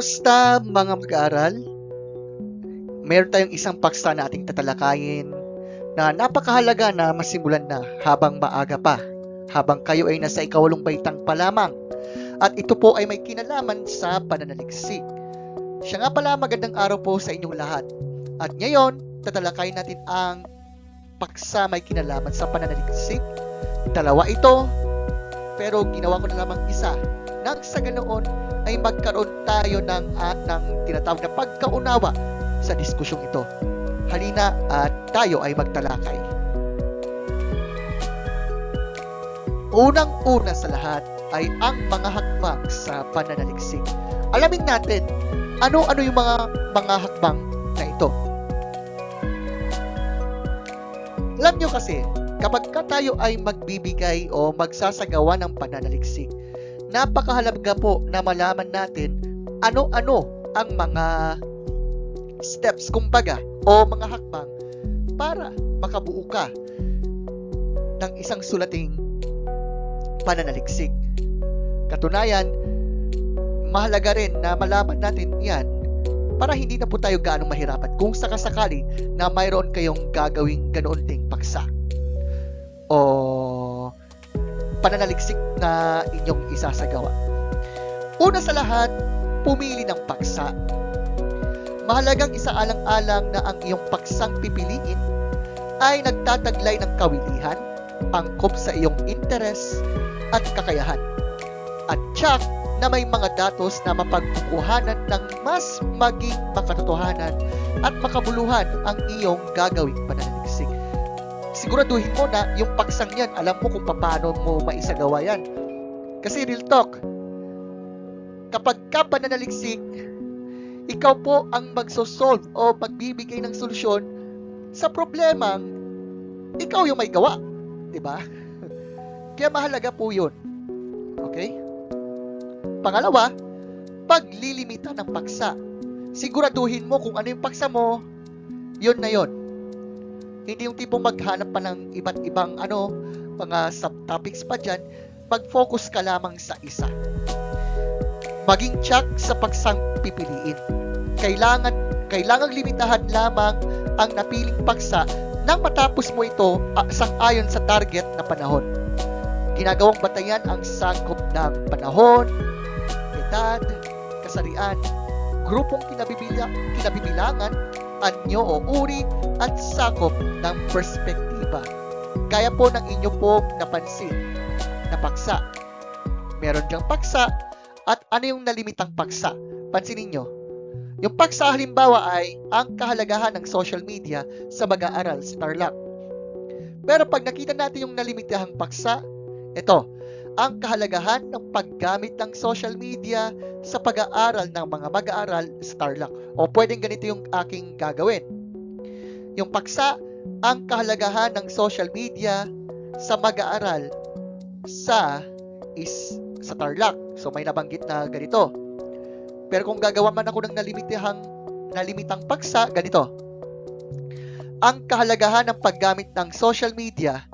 Kamusta mga mag-aaral? Meron tayong isang paksa na ating tatalakayin na napakahalaga na masimulan na habang maaga pa, habang kayo ay nasa ikawalong baitang pa lamang. At ito po ay may kinalaman sa pananaliksik. Siya nga pala magandang araw po sa inyong lahat. At ngayon, tatalakayin natin ang paksa may kinalaman sa pananaliksik. Dalawa ito, pero ginawa ko na lamang isa. Nang sa ganoon ay magkaroon tayo ng, uh, ng tinatawag na pagkaunawa sa diskusyong ito. Halina at tayo ay magtalakay. Unang-una sa lahat ay ang mga hakbang sa pananaliksik. Alamin natin ano-ano yung mga mga hakbang na ito. Alam nyo kasi, kapag ka tayo ay magbibigay o magsasagawa ng pananaliksik, napakahalaga po na malaman natin ano-ano ang mga steps kumbaga o mga hakbang para makabuo ka ng isang sulating pananaliksik. Katunayan, mahalaga rin na malaman natin yan para hindi na po tayo gaano mahirapan kung sakasakali na mayroon kayong gagawing ganoon ding paksa. O pananaliksik na inyong isasagawa. Una sa lahat, pumili ng paksa. Mahalagang isaalang-alang na ang iyong paksang pipiliin ay nagtataglay ng kawilihan, angkop sa iyong interes at kakayahan. At tsak na may mga datos na mapagkukuhanan ng mas maging makatotohanan at makabuluhan ang iyong gagawing pananaliksik siguraduhin mo na yung paksang yan, alam mo kung paano mo maisagawa yan. Kasi real talk, kapag ka pananaliksik, ikaw po ang magsosolve o magbibigay ng solusyon sa problemang ikaw yung may gawa. ba? Diba? Kaya mahalaga po yun. Okay? Pangalawa, paglilimita ng paksa. Siguraduhin mo kung ano yung paksa mo, yun na yun hindi yung tipong maghanap pa ng iba't ibang ano, mga subtopics pa dyan. Mag-focus ka lamang sa isa. Maging check sa pagsang pipiliin. Kailangan, kailangan limitahan lamang ang napiling paksa nang matapos mo ito uh, sang-ayon sa target na panahon. Ginagawang batayan ang sakop ng panahon, edad, kasarian, grupong kinabibila, kinabibilangan, anyo o uri at sakop ng perspektiba. Gaya po ng inyo pong napansin na paksa. Meron diyang paksa at ano yung nalimitang paksa? Pansinin nyo. Yung paksa halimbawa ay ang kahalagahan ng social media sa mag-aaral sa Tarlac. Pero pag nakita natin yung nalimitahang paksa, ito, ang kahalagahan ng paggamit ng social media sa pag-aaral ng mga mag-aaral sa Tarlac. O pwedeng ganito yung aking gagawin. Yung paksa, ang kahalagahan ng social media sa mag-aaral sa is sa Tarlac. So may nabanggit na ganito. Pero kung gagawa man ako ng nalimitahang nalimitang paksa, ganito. Ang kahalagahan ng paggamit ng social media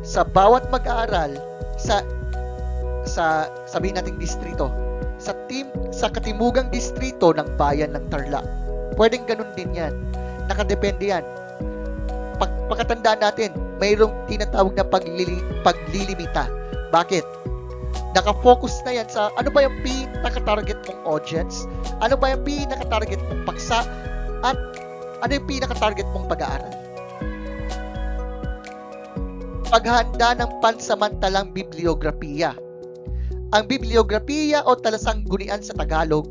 sa bawat mag-aaral sa sa sabihin nating distrito sa team sa katimugang distrito ng bayan ng Tarlac. Pwedeng ganun din 'yan. Nakadepende 'yan. Pag pagkatandaan natin, mayroong tinatawag na paglili, paglilimita. Bakit? Naka-focus na yan sa ano ba yung pinaka-target mong audience, ano ba yung pinaka-target mong paksa, at ano yung pinaka-target mong pag-aaral. Paghanda ng pansamantalang bibliografiya ang bibliografiya o talasanggunian sa Tagalog.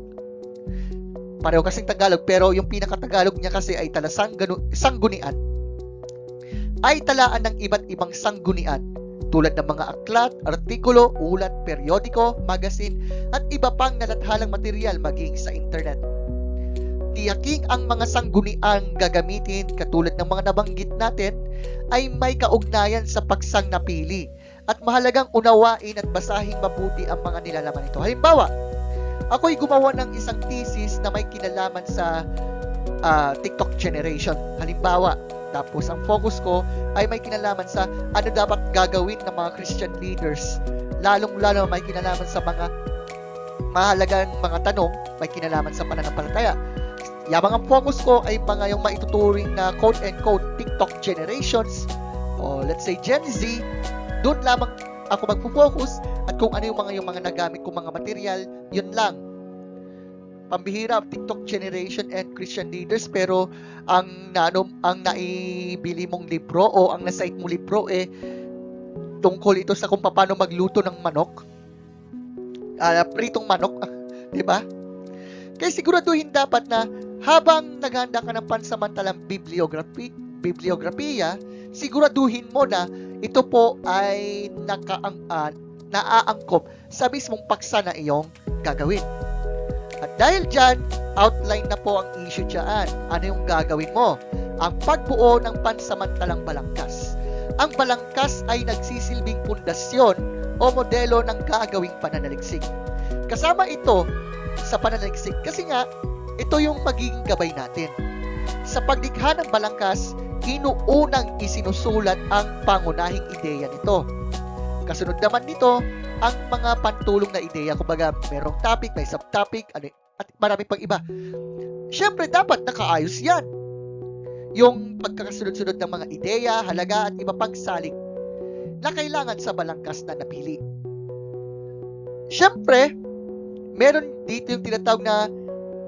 Pareho kasing Tagalog pero yung pinaka-Tagalog niya kasi ay talasang sanggunian. Ay talaan ng iba't ibang sanggunian tulad ng mga aklat, artikulo, ulat, periodiko, magazine at iba pang nalathalang material maging sa internet. Tiyaking ang mga sangguniang gagamitin katulad ng mga nabanggit natin ay may kaugnayan sa pagsang napili at mahalagang unawain at basahin mabuti ang mga nilalaman nito. Halimbawa, ako'y gumawa ng isang thesis na may kinalaman sa uh, TikTok generation. Halimbawa, tapos ang focus ko ay may kinalaman sa ano dapat gagawin ng mga Christian leaders. Lalong-lalo may kinalaman sa mga mahalagang mga tanong may kinalaman sa pananampalataya. Yabang ang focus ko ay mga yung maituturing na quote and quote TikTok generations o let's say Gen Z, doon lamang ako magpo-focus at kung ano yung mga yung mga nagamit kong mga material, yun lang. Pambihira TikTok generation and Christian leaders pero ang naano ang naibili mong libro o ang na-cite mong libro eh tungkol ito sa kung paano magluto ng manok. Ah, pritong manok, 'di ba? Kaya siguraduhin dapat na habang naghanda ka ng pansamantalang bibliography, bibliografiya, siguraduhin mo na ito po ay nakaang uh, naaangkop sa mismong paksa na iyong gagawin. At dahil dyan, outline na po ang issue dyan. Ano yung gagawin mo? Ang pagbuo ng pansamantalang balangkas. Ang balangkas ay nagsisilbing pundasyon o modelo ng gagawing pananaliksik. Kasama ito sa pananaliksik kasi nga, ito yung magiging gabay natin. Sa paglikha ng balangkas, inuunang isinusulat ang pangunahing ideya nito. Kasunod naman nito, ang mga pantulong na ideya. Kumbaga, merong topic, may subtopic, ano, at marami pang iba. Siyempre, dapat nakaayos yan. Yung pagkakasunod-sunod ng mga ideya, halaga at iba pang salik na kailangan sa balangkas na napili. Siyempre, meron dito yung tinatawag na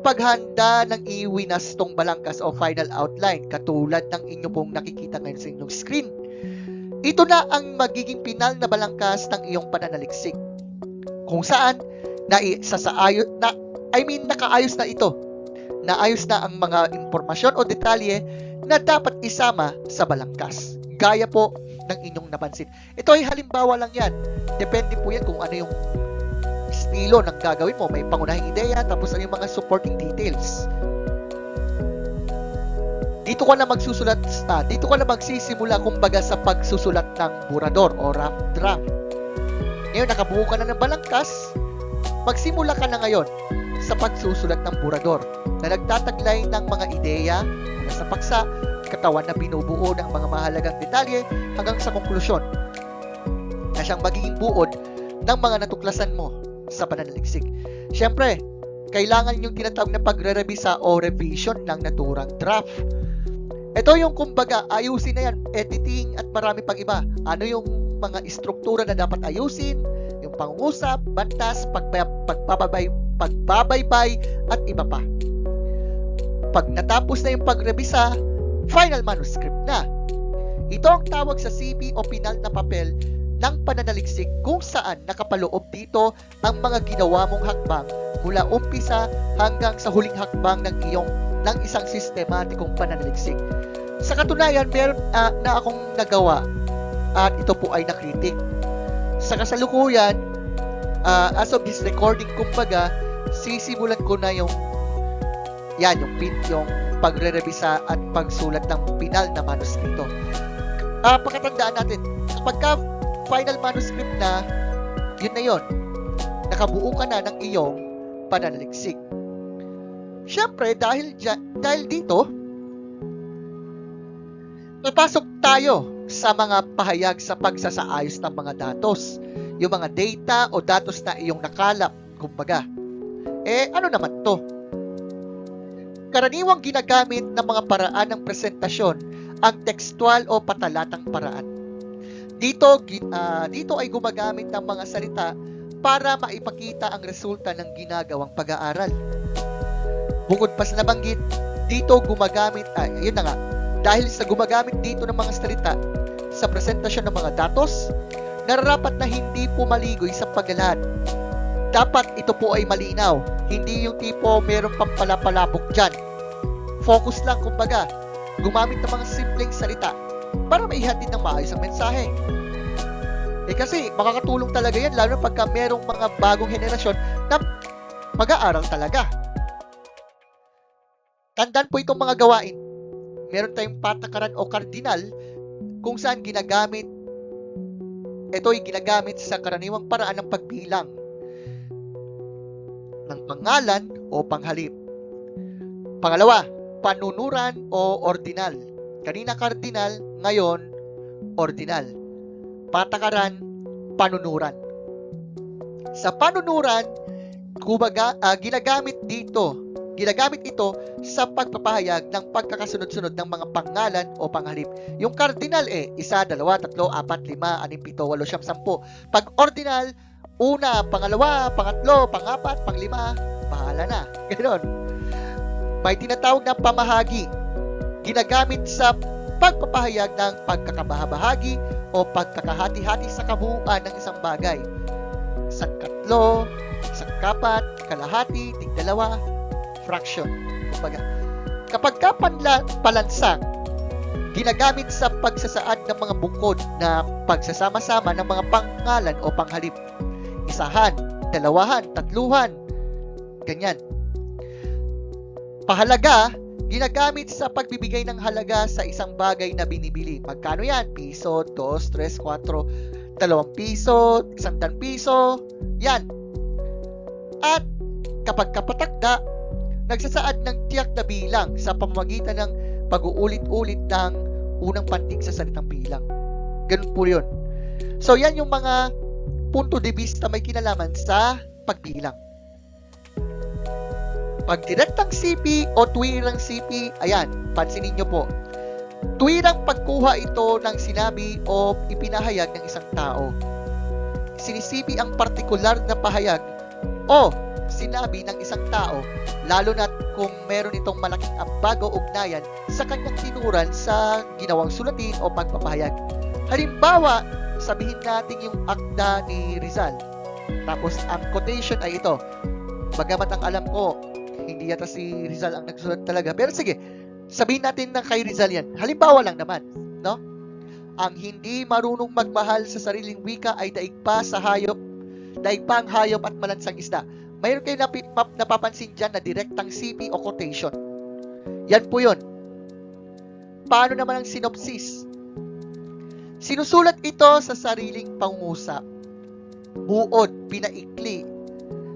paghanda ng iwinastong balangkas o final outline katulad ng inyo pong nakikita ngayon sa inyong screen. Ito na ang magiging pinal na balangkas ng iyong pananaliksik. Kung saan na sasaayos na I mean nakaayos na ito. Naayos na ang mga impormasyon o detalye na dapat isama sa balangkas. Gaya po ng inyong napansin. Ito ay halimbawa lang yan. Depende po yan kung ano yung estilo ng gagawin mo. May pangunahing ideya, tapos ano yung mga supporting details. Dito ka na magsusulat, ah, dito ka na magsisimula kumbaga sa pagsusulat ng burador o rough draft. Ngayon, nakabuo ka na ng balangkas, magsimula ka na ngayon sa pagsusulat ng burador na nagtataglay ng mga ideya mula sa paksa, katawan na binubuo ng mga mahalagang detalye hanggang sa konklusyon na siyang magiging buod ng mga natuklasan mo sa pananaliksik. Siyempre, kailangan yung tinatawag na pagre-revisa o revision ng naturang draft. Ito yung kumbaga, ayusin na yan, editing at marami pang iba. Ano yung mga istruktura na dapat ayusin, yung pangungusap, bantas, pagbabay, pagbabaybay, at iba pa. Pag natapos na yung pagrevisa, final manuscript na. Ito ang tawag sa CP o pinal na papel ng pananaliksik kung saan nakapaloob dito ang mga ginawa mong hakbang mula umpisa hanggang sa huling hakbang ng iyong ng isang sistematikong pananaliksik. Sa katunayan, meron uh, na akong nagawa at ito po ay nakritik. Sa kasalukuyan, uh, as of this recording, kumbaga, sisimulan ko na yung yan, yung pin, yung pagre-revisa at pagsulat ng pinal na manuskrito. Uh, pakatandaan natin, kapag ka final manuscript na, yun na yun. Nakabuo ka na ng iyong pananaliksik. Siyempre, dahil, dahil dito, papasok tayo sa mga pahayag sa pagsasaayos ng mga datos. Yung mga data o datos na iyong nakalap, kumbaga. Eh, ano naman to? Karaniwang ginagamit ng mga paraan ng presentasyon ang tekstual o patalatang paraan. Dito, uh, dito ay gumagamit ng mga salita para maipakita ang resulta ng ginagawang pag-aaral. Bukod pa sa nabanggit, dito gumagamit, ay, ah, yun na nga, dahil sa gumagamit dito ng mga salita sa presentasyon ng mga datos, nararapat na hindi pumaligoy sa paglalahad. Dapat ito po ay malinaw, hindi yung tipo meron pang palapalabok dyan. Focus lang kumbaga, gumamit ng mga simpleng salita para maihatid ng maayos ang mensahe. Eh kasi makakatulong talaga yan lalo pagka merong mga bagong henerasyon na mag-aaral talaga. Tandaan po itong mga gawain. Meron tayong patakaran o kardinal kung saan ginagamit ito ay ginagamit sa karaniwang paraan ng pagbilang ng pangalan o panghalip. Pangalawa, panunuran o ordinal. Kanina kardinal, ngayon ordinal. Patakaran, panunuran. Sa panunuran, kubaga, ah, ginagamit dito, ginagamit ito sa pagpapahayag ng pagkakasunod-sunod ng mga pangalan o panghalip. Yung cardinal eh, isa, dalawa, tatlo, apat, lima, anim, pito, walo, siyam, sampu. Pag ordinal, una, pangalawa, pangatlo, pangapat, panglima, bahala na. Ganon. May tinatawag na pamahagi. Ginagamit sa pagpapahayag ng pagkakabahabahagi o pagkakahati-hati sa kabuuan ng isang bagay. Isang katlo, isang kapat, kalahati, tigdalawa, fraction. Kumbaga, kapag kapanla, palansang, ginagamit sa pagsasaad ng mga bungkod na pagsasama-sama ng mga pangalan o panghalip. Isahan, dalawahan, tatluhan, ganyan. Pahalaga, ginagamit sa pagbibigay ng halaga sa isang bagay na binibili. Magkano yan? Piso, dos, tres, kwatro, dalawang piso, isang dan piso, yan. At kapag kapatakda, nagsasaad ng tiyak na bilang sa pamamagitan ng pag-uulit-ulit ng unang pantig sa salitang bilang. Ganun po yun. So, yan yung mga punto de vista may kinalaman sa pagbilang. Pag direktang CP o tuwirang CP, ayan, pansinin nyo po. Tuwirang pagkuha ito ng sinabi o ipinahayag ng isang tao. Sinisipi ang partikular na pahayag o sinabi ng isang tao, lalo na kung meron itong malaking ambag o ugnayan sa kanyang tinuran sa ginawang sulatin o pagpapahayag. Halimbawa, sabihin natin yung akda ni Rizal. Tapos ang quotation ay ito. Bagamat ang alam ko, hindi yata si Rizal ang nagsulat talaga. Pero sige, sabihin natin na kay Rizal yan. Halimbawa lang naman, no? Ang hindi marunong magmahal sa sariling wika ay daig pa sa hayop, daig pa ang hayop at malansang isda. Mayroon kayo napi- map- napapansin dyan na direktang CP o quotation. Yan po yun. Paano naman ang synopsis? Sinusulat ito sa sariling pangungusap. Buod, pinaikli.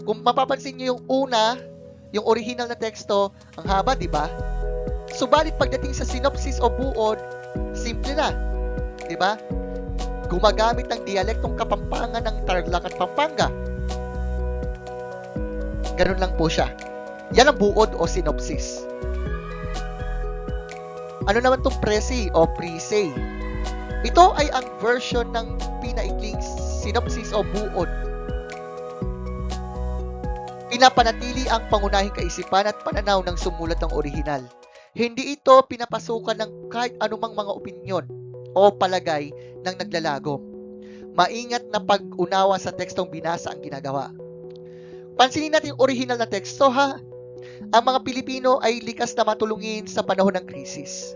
Kung mapapansin nyo yung una, yung original na teksto, ang haba, di ba? Subalit pagdating sa synopsis o buod, simple na. Di ba? Gumagamit ng dialektong kapampangan ng Tarlac at Pampanga. Ganun lang po siya. Yan ang buod o synopsis. Ano naman tong presi o pre-say? Ito ay ang version ng pinaikling synopsis o buod. Pinapanatili ang pangunahing kaisipan at pananaw ng sumulat ng orihinal. Hindi ito pinapasukan ng kahit anumang mga opinyon o palagay ng naglalagom. Maingat na pag-unawa sa tekstong binasa ang ginagawa. Pansinin natin yung original na teksto ha. Ang mga Pilipino ay likas na matulungin sa panahon ng krisis.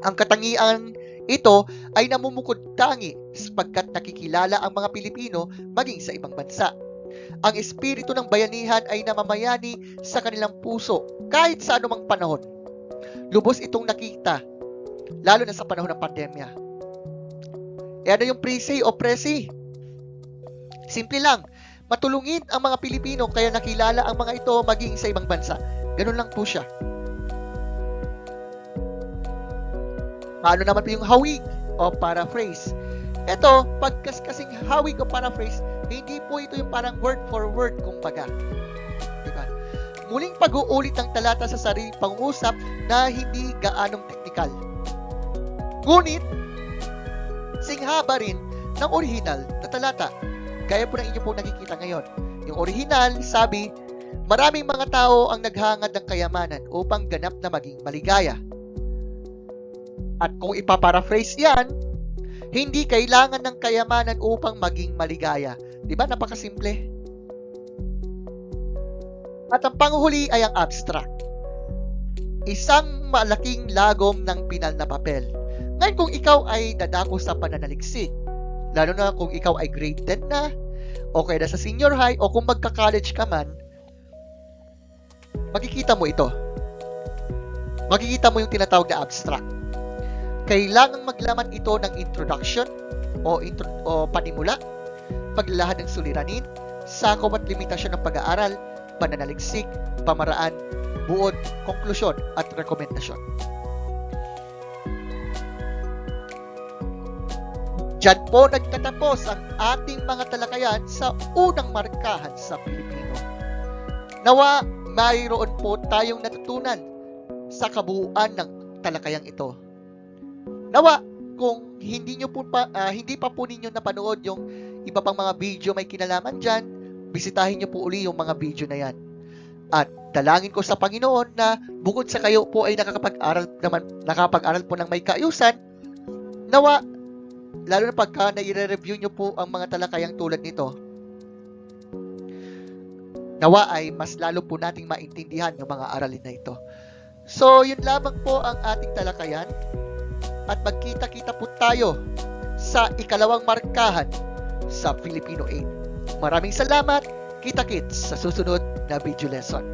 Ang katangian ito ay namumukod tangi sapagkat nakikilala ang mga Pilipino maging sa ibang bansa. Ang espiritu ng bayanihan ay namamayani sa kanilang puso kahit sa anumang panahon. Lubos itong nakita, lalo na sa panahon ng pandemya. E ano yung pre-say o presi? Simple lang, matulungin ang mga Pilipino kaya nakilala ang mga ito maging sa ibang bansa. Ganun lang po siya. Paano naman po yung hawig o paraphrase? Ito, pagkaskasing hawig o paraphrase, hindi po ito yung parang word for word, kumbaga. Diba? Muling pag-uulit ng talata sa sariling pangusap na hindi gaanong teknikal. Ngunit, singhaba rin ng original na talata. Gaya po ng inyo pong nakikita ngayon. Yung original, sabi, maraming mga tao ang naghangad ng kayamanan upang ganap na maging maligaya. At kung ipaparaphrase yan, hindi kailangan ng kayamanan upang maging maligaya. Di ba? Napakasimple. At ang panghuli ay ang abstract. Isang malaking lagom ng pinal na papel. Ngayon kung ikaw ay dadako sa pananaliksik, lalo na kung ikaw ay grade 10 na, o kaya na sa senior high, o kung magka-college ka man, makikita mo ito. Makikita mo yung tinatawag na abstract kailangang maglaman ito ng introduction o, intro, o panimula, paglalahad ng suliranin, sakop at limitasyon ng pag-aaral, pananaliksik, pamaraan, buod, konklusyon at rekomendasyon. Diyan po nagtatapos ang ating mga talakayan sa unang markahan sa Pilipino. Nawa mayroon po tayong natutunan sa kabuuan ng talakayang ito. Nawa kung hindi nyo po pa, ah, hindi pa po ninyo napanood yung iba pang mga video may kinalaman dyan, bisitahin nyo po uli yung mga video na yan. At dalangin ko sa Panginoon na bukod sa kayo po ay nakakapag-aral naman, nakakapag-aral po ng may kaayusan, nawa, lalo na pagka nai-review nyo po ang mga talakayang tulad nito, nawa ay mas lalo po nating maintindihan yung mga aralin na ito. So, yun lamang po ang ating talakayan at magkita-kita po tayo sa ikalawang markahan sa Filipino 8. Maraming salamat, kita-kits sa susunod na video lesson.